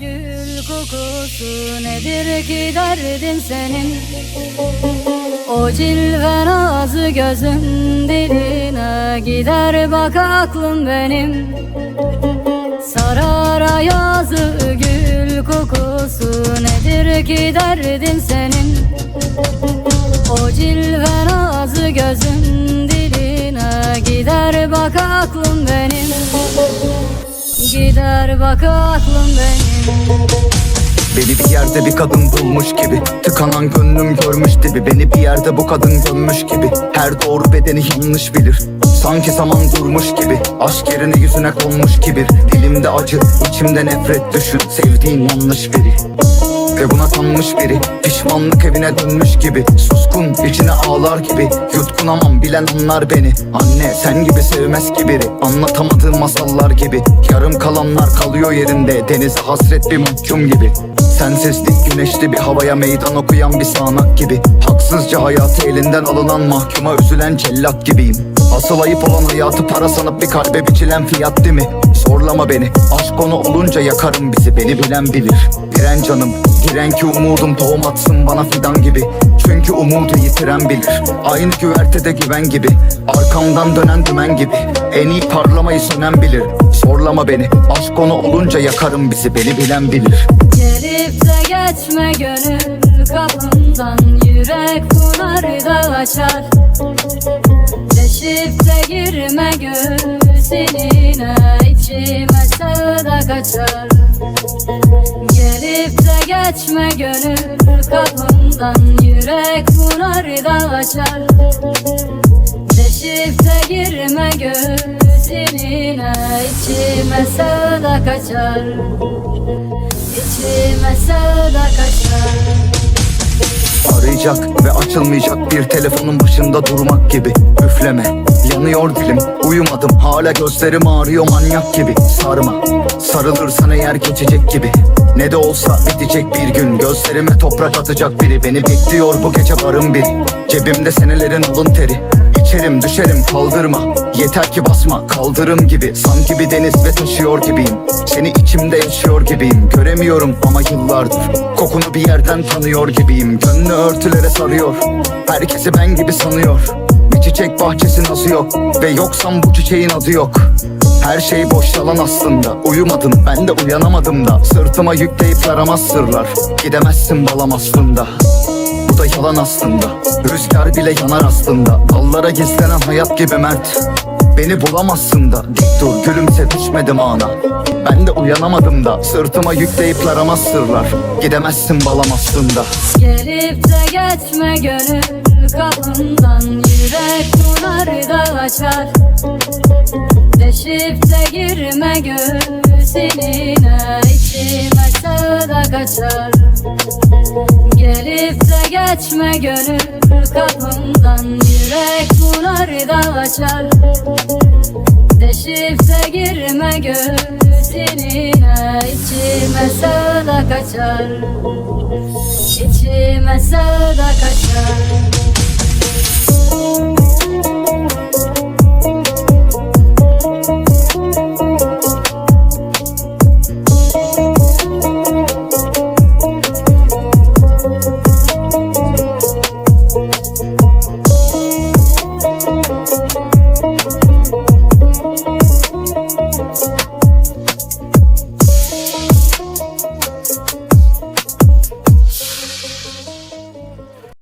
gül kokusu nedir ki derdin senin? O cilve nazı gözün diline gider bak aklım benim. Sarara yazı gül kokusu nedir ki derdin senin? O cilve nazı gözün diline gider bak aklım benim Gider bak aklım benim. Beni bir yerde bir kadın bulmuş gibi. Tıkanan gönlüm görmüş dibi. Beni bir yerde bu kadın gömmüş gibi. Her doğru bedeni yanlış bilir Sanki zaman durmuş gibi Aşk yerine yüzüne konmuş kibir Dilimde acı, içimde nefret düşün Sevdiğin yanlış biri. Ve buna kanmış biri Pişmanlık evine dönmüş gibi. Suskun içine ağlar gibi Yutkunamam bilen anlar beni. Anne sen gibi sevmez ki biri Anlatamadığım masallar gibi. Yarım kalanlar kalıyor yerinde Denize hasret bir mahkum gibi. Sensizlik güneşli bir havaya meydan okuyan bir sağanak gibi. Haksızca hayatı elinden alınan mahkuma üzülen cellat gibiyim Asıl ayıp olan hayatı para sanıp bir kalbe biçilen fiyat değil mi? Zorlama beni. Aşk konu olunca yakarım bizi. Beni bilen bilir. Diren canım Diren ki umudum tohum atsın bana fidan gibi. Çünkü umudu yitiren bilir. Aynı güvertede güven gibi. Arkamdan dönen dümen gibi. En iyi parlamayı sönen bilir. Zorlama beni. Aşk konu olunca yakarım bizi. Beni bilen bilir. Gelip de geçme gönül kapımdan. Yürek bunları açar Deşip de girme göğsüne içime sevda kaçar. Gelip de geçme gönül kapımdan Yürek bunları açar. Deşip de girme göğsüne içime sevda kaçar. İçime sevda kaçar Arayacak ve açılmayacak. Bir telefonun başında durmak gibi. Üfleme, yanıyor dilim. Uyumadım. Hala gözlerim ağrıyor manyak gibi. Sarma, sarılırsan eğer geçecek gibi. Ne de olsa bitecek bir gün. Gözlerime toprak atacak biri. Beni bekliyor bu gece varım bir Cebimde senelerin alın teri. İçerim düşerim kaldırma Yeter ki basma kaldırım gibi. Sanki bir deniz ve taşıyor gibiyim. Seni içimde yaşıyor gibiyim. Göremiyorum ama yıllardır. Kokunu bir yerden tanıyor gibiyim. Gönlü örtülere sarıyor. Herkesi ben gibi sanıyor. Bir çiçek bahçesi nasıl yok. Ve yoksam bu çiçeğin adı yok. Her şey boş yalan aslında. Uyumadım ben de uyanamadım da. Sırtıma yükleyip yaramaz sırlar. Gidemezsin balam aslında da yalan aslında. Rüzgar bile yanar aslında. Dallara gizlenen hayat gibi mert. Beni bulamazsın da. Dik dur gülümse düşmedim ana. Ben de uyanamadım da. Sırtıma yükleyip yaramaz sırlar. Gidemezsin balam aslında Gelip de geçme gönül kapımdan. Yürek bunları da açar. Deşip de girme göğsüne içime sevda kaçar. Gelip de geçme gönül kapımdan Yürek bunları da açar. Deşip de girme göğsüne içime sevda kaçar. İçime kaçar